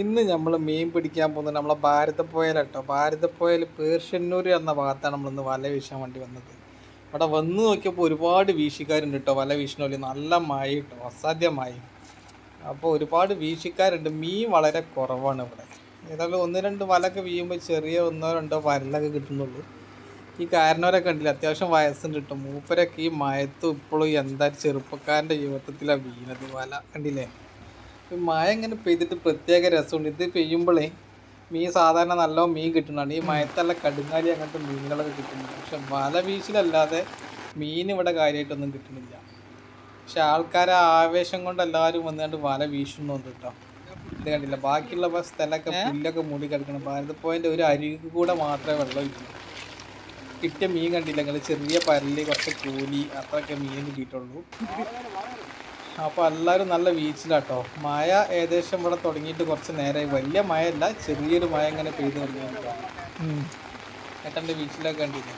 ഇന്ന് നമ്മൾ മീൻ പിടിക്കാൻ പോകുന്നത് നമ്മളെ ഭാരതപ്പുഴയിലാട്ടോ ഭാരതപ്പുഴയിൽ പേർഷ്യന്നൂർ എന്ന ഭാഗത്താണ് നമ്മളിന്ന് വല വീശാൻ വേണ്ടി വന്നത്. അവിടെ വന്ന് നോക്കിയപ്പോൾ ഒരുപാട് വീശിക്കാരുണ്ട് കേട്ടോ. വല വീശിനോൽ നല്ല മഴ കേട്ടോ. അസാധ്യമായി അപ്പോൾ ഒരുപാട് വീശിക്കാരുണ്ട്. മീൻ വളരെ കുറവാണ് ഇവിടെ. ഏതായാലും ഒന്ന് രണ്ട് വലയൊക്കെ വീയുമ്പോൾ ചെറിയ ഒന്നോ രണ്ടോ വരലൊക്കെ കിട്ടുന്നുള്ളൂ. ഈ കാരണവരെ കണ്ടില്ല? അത്യാവശ്യം വയസ്സുണ്ട് കിട്ടും മൂപ്പരൊക്കെ ഈ മയത്തും ഇപ്പോഴും എന്താ ചെറുപ്പക്കാരന്റെ ജീവിതത്തിലാണ് വീണത്. വല കണ്ടില്ലേ? ഈ മഴ ഇങ്ങനെ പെയ്തിട്ട് പ്രത്യേക രസമുണ്ട്. ഇത് പെയ്യുമ്പോഴേ മീൻ സാധാരണ നല്ല മീൻ കിട്ടുന്നതാണ്. ഈ മയത്തല്ല കടുങ്ങാലി അങ്ങനത്തെ മീനുകളൊക്കെ കിട്ടുന്നുണ്ട്. പക്ഷെ വല വീശിലല്ലാതെ മീൻ ഇവിടെ കാര്യമായിട്ടൊന്നും കിട്ടുന്നില്ല. പക്ഷെ ആൾക്കാരെ ആവേശം കൊണ്ട് എല്ലാവരും വന്നുകൊണ്ട് വല വീശുന്നുണ്ട് കേട്ടോ ഇത് കണ്ടില്ല? ബാക്കിയുള്ള സ്ഥലമൊക്കെ പുല്ലൊക്കെ മൂടി കിടക്കണം. ഭാരതപ്പോയിന്റെ ഒരു അരികൂടെ കൂടെ മാത്രമേ വെള്ളം ഇല്ലൂ കിട്ടിയ മീൻ കണ്ടില്ല. നിങ്ങൾ ചെറിയ പരൽ കുറച്ച് കൂലി അത്രയൊക്കെ മീൻ കിട്ടിയിട്ടുള്ളൂ. അപ്പോൾ എല്ലാവരും നല്ല വീച്ചിലാട്ടോ. മഴ ഏകദേശം ഇവിടെ തുടങ്ങിയിട്ട് കുറച്ച് നേരമായി വലിയ മഴയല്ല ചെറിയൊരു മഴ ഇങ്ങനെ പെയ്ത് തുടങ്ങിയിട്ടുണ്ട് ഏട്ടന്റെ വീച്ചിലൊക്കെ കണ്ടില്ലേ?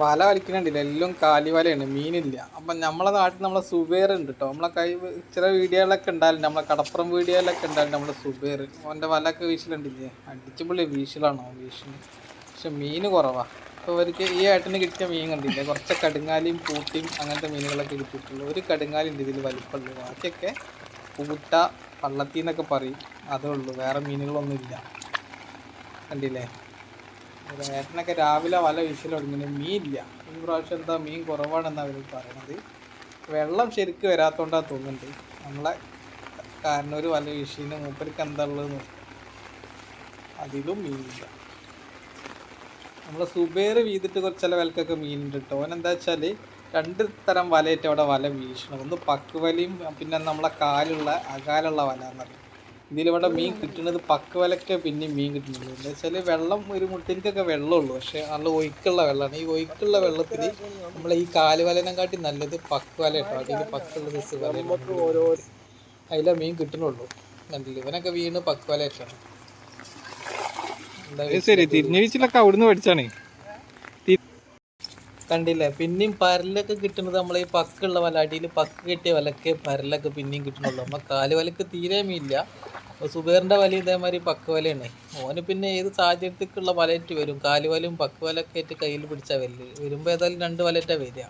വല വലിക്കണില്ല എല്ലാം കാലി വലയാണ്. മീനില്ല. അപ്പം നമ്മളെ നാട്ടിൽ നമ്മളെ സുബേർ ഉണ്ട് കേട്ടോ നമ്മളെ കൈ ചില വീഡിയോകളൊക്കെ ഉണ്ടാവില്ല നമ്മളെ കടപ്പുറം വീഡിയോയിലൊക്കെ ഉണ്ടാവില്ല നമ്മളെ സുബേർ. അവന്റെ വലയൊക്കെ വീശലുണ്ടില്ലേ? അടിച്ചുപൊളി വീശലാണോ വീശിന് പക്ഷെ മീൻ കുറവാണ് അപ്പോൾ അവർക്ക് ഈ ഏട്ടന് കിട്ടിയ മീൻ കണ്ടില്ലേ? കുറച്ച് കടുങ്ങാലിയും പൂട്ടിയും അങ്ങനത്തെ മീനുകളൊക്കെ കിട്ടിയിട്ടുള്ളൂ. ഒരു കടുങ്ങാലി ഉണ്ട് ഇതിൽ വലിപ്പമുള്ളൂ ബാക്കിയൊക്കെ പൂട്ട പള്ളത്തിന്നൊക്കെ പറയും. അതേ ഉള്ളൂ. വേറെ മീനുകളൊന്നുമില്ല. കണ്ടില്ലേ? ഏട്ടനൊക്കെ രാവിലെ വല വീശൽ തുടങ്ങി മീനില്ല. ഈ പ്രാവശ്യം എന്താ മീൻ കുറവാണെന്നാണ് അവർ പറയണത്. വെള്ളം ശരിക്ക് വരാത്തോണ്ടാ തോന്നുന്നുണ്ട്. നമ്മളെ കാരണം ഒരു വല വീശീന് മൂപ്പർക്ക് എന്താ ഉള്ളത് അതിലും മീനില്ല. നമ്മൾ സുബേർ വീതിട്ട് കുറച്ച് ചില വിലക്കൊക്കെ മീനുണ്ട് കേട്ടോ എന്താ വെച്ചാൽ രണ്ട് തരം വലയിട്ട് അവിടെ വല വീശണം. ഒന്ന് പക്കുവലയും പിന്നെ നമ്മളെ കാലുള്ള അകാലുള്ള വല എന്നറിയും. ഇതിലിവിടെ മീൻ കിട്ടുന്നത് പക്ക വലക്കെ പിന്നെയും മീൻ കിട്ടുന്നത് എന്താ വെച്ചാൽ വെള്ളം ഒരു മുട്ടിനൊക്കെ വെള്ളമുള്ളൂ. പക്ഷേ നല്ല ഒഴുക്കുള്ള വെള്ളമാണ്. ഈ ഒഴുക്കുള്ള വെള്ളത്തിൽ നമ്മൾ ഈ കാലുവലനം കാട്ടി നല്ലത് പക്ക വല കേട്ടോ അതിൽ പക്കുള്ള ദിവസം വല അതിലെ മീൻ കിട്ടുന്നുള്ളൂ കണ്ടില്ല? ഇവനൊക്കെ വീണ് പക്ക വല ഇട്ടാണ് എന്താ ശരി. തിരിഞ്ഞ വീച്ചിലൊക്കെ അവിടുന്ന് പഠിച്ചാണ് കണ്ടില്ലേ? പിന്നെയും പരലൊക്കെ കിട്ടുന്നത് നമ്മളെ ഈ പക്കുള്ള വല അടിയിൽ പക്ക് കെട്ടിയ വലക്കെ പരലൊക്കെ പിന്നെയും കിട്ടണുള്ളൂ. നമ്മൾ കാൽ വലക്ക് തീരെ മീനില്ല അപ്പോൾ സുബേറിന്റെ വല ഇതേമാതിരി പക്ക് വലയാണ്. ഓന് പിന്നെ ഏത് സാഹചര്യത്തിലുള്ള വലയിട്ട് വരും? കാൽ വലയും പക്ക് വലൊക്കെ ആയിട്ട് കയ്യിൽ പിടിച്ചാൽ വരൽ. വരുമ്പോൾ ഏതായാലും രണ്ട് വലറ്റാണ് വരിക.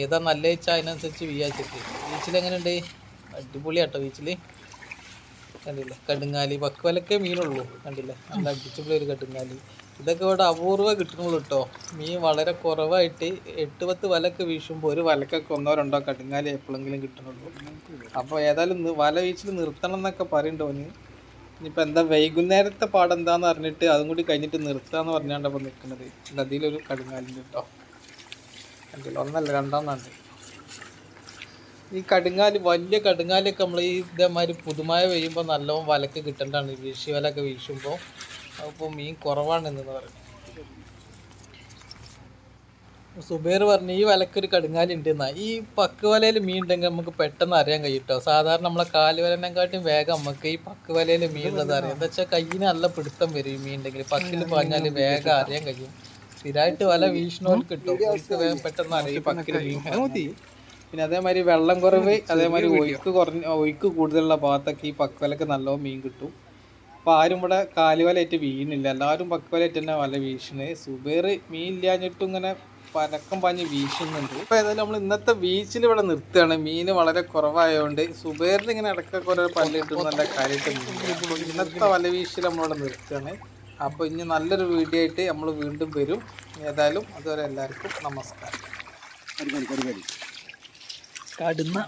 ഏതാ നല്ല വെച്ചാൽ അതിനനുസരിച്ച് വിചാരിച്ചിട്ട് ബീച്ചിലെങ്ങനെയുണ്ട് അടിപൊളിയാട്ടോ ബീച്ചിൽ കണ്ടില്ലേ? കടുങ്ങാലി. പക്ക് വലക്കേ മീനുള്ളൂ. കണ്ടില്ലേ? നല്ല അടിച്ചുപൊളി ഒരു കടുങ്ങാലി. ഇതൊക്കെ ഇവിടെ അപൂർവ കിട്ടുന്നുള്ളൂ കേട്ടോ. മീൻ വളരെ കുറവായിട്ട് എട്ട് പത്ത് വലക്ക് വീശുമ്പോൾ ഒരു വലക്കൊക്കെ ഒന്നോ രണ്ടോ എപ്പോഴെങ്കിലും കിട്ടുന്നുള്ളൂ. അപ്പോൾ ഏതായാലും വല വീച്ചിൽ നിർത്തണം എന്നൊക്കെ പറയുന്നുണ്ട് ഓന്. ഇനിയിപ്പോൾ എന്താ വൈകുന്നേരത്തെ പാടം എന്താന്ന് പറഞ്ഞിട്ട് അതും കൂടി കഴിഞ്ഞിട്ട് നിർത്താന്ന് പറഞ്ഞാണ്ട് അപ്പോൾ നിൽക്കുന്നത് നദിയിലൊരു കടുങ്ങാലിന്റെ കേട്ടോ. അല്ല ഒന്നല്ല രണ്ടാമെന്നുണ്ട് ഈ കടുങ്ങാൽ വലിയ കടുങ്ങാലൊക്കെ നമ്മൾ ഈ ഇതേമാതിരി പുതുമായ പെയ്യുമ്പോൾ നല്ലോണം വലക്ക് കിട്ടേണ്ടതാണ് വീശി വലൊക്കെ വീശുമ്പോൾ അപ്പോൾ മീൻ കുറവാണെന്ന് പറഞ്ഞു. സുബേർ പറഞ്ഞു ഈ വലക്കൊരു കടുങ്ങാലി ഉണ്ടെന്നാ ഈ പക്ക് വലയിൽ മീൻ ഉണ്ടെങ്കിൽ നമുക്ക് പെട്ടെന്ന് അറിയാൻ കഴിയും കേട്ടോ സാധാരണ നമ്മളെ കാൽ വലനെക്കാട്ടും വേഗം നമുക്ക് ഈ പക്ക് വലയിൽ മീൻ ഉള്ളത് അറിയാം. എന്താ വെച്ചാൽ കയ്യിന് നല്ല പിടുത്തം വരും ഈ മീൻ ഉണ്ടെങ്കിൽ. പക്കിൽ പറഞ്ഞാൽ വേഗം അറിയാൻ കഴിയും. സ്ഥിരമായിട്ട് വല വീശിനോൽ കിട്ടും. വേഗം പെട്ടെന്ന് അറിയാം പക്കിൽ മീൻ. പിന്നെ അതേമാതിരി വെള്ളം കുറവ് അതേമാതിരി ഒഴുക്ക് കുറഞ്ഞ ഒഴുക്ക് കൂടുതലുള്ള ഭാഗത്തൊക്കെ ഈ പക്വലക്ക് നല്ലോണം മീൻ കിട്ടും. അപ്പോൾ ആരും ഇവിടെ കാലുവലയായിട്ട് വീണില്ല. എല്ലാവരും പക്വലയായിട്ട് തന്നെ വല വീശണ്. സുബേർ മീൻ ഇല്ലാഞ്ഞിട്ടും ഇങ്ങനെ പരക്കം പാഞ്ഞ് വീശുന്നുണ്ട്. ഇപ്പോൾ ഏതായാലും നമ്മൾ ഇന്നത്തെ ബീച്ചിൽ ഇവിടെ നിർത്തുകയാണ്. മീൻ വളരെ കുറവായതുകൊണ്ട് സുബേറിന് ഇങ്ങനെ ഇടയ്ക്കൊക്കെ ഓരോ പല്ലിട്ടും നല്ല കാര്യമായിട്ട് ഇന്നത്തെ വല വീശിൽ നമ്മളിവിടെ നിർത്തുകയാണ്. അപ്പോൾ ഇനി നല്ലൊരു വീഡിയോ ആയിട്ട് നമ്മൾ വീണ്ടും വരും. ഏതായാലും അതുവരെ എല്ലാവർക്കും നമസ്കാരം. കടുന്ന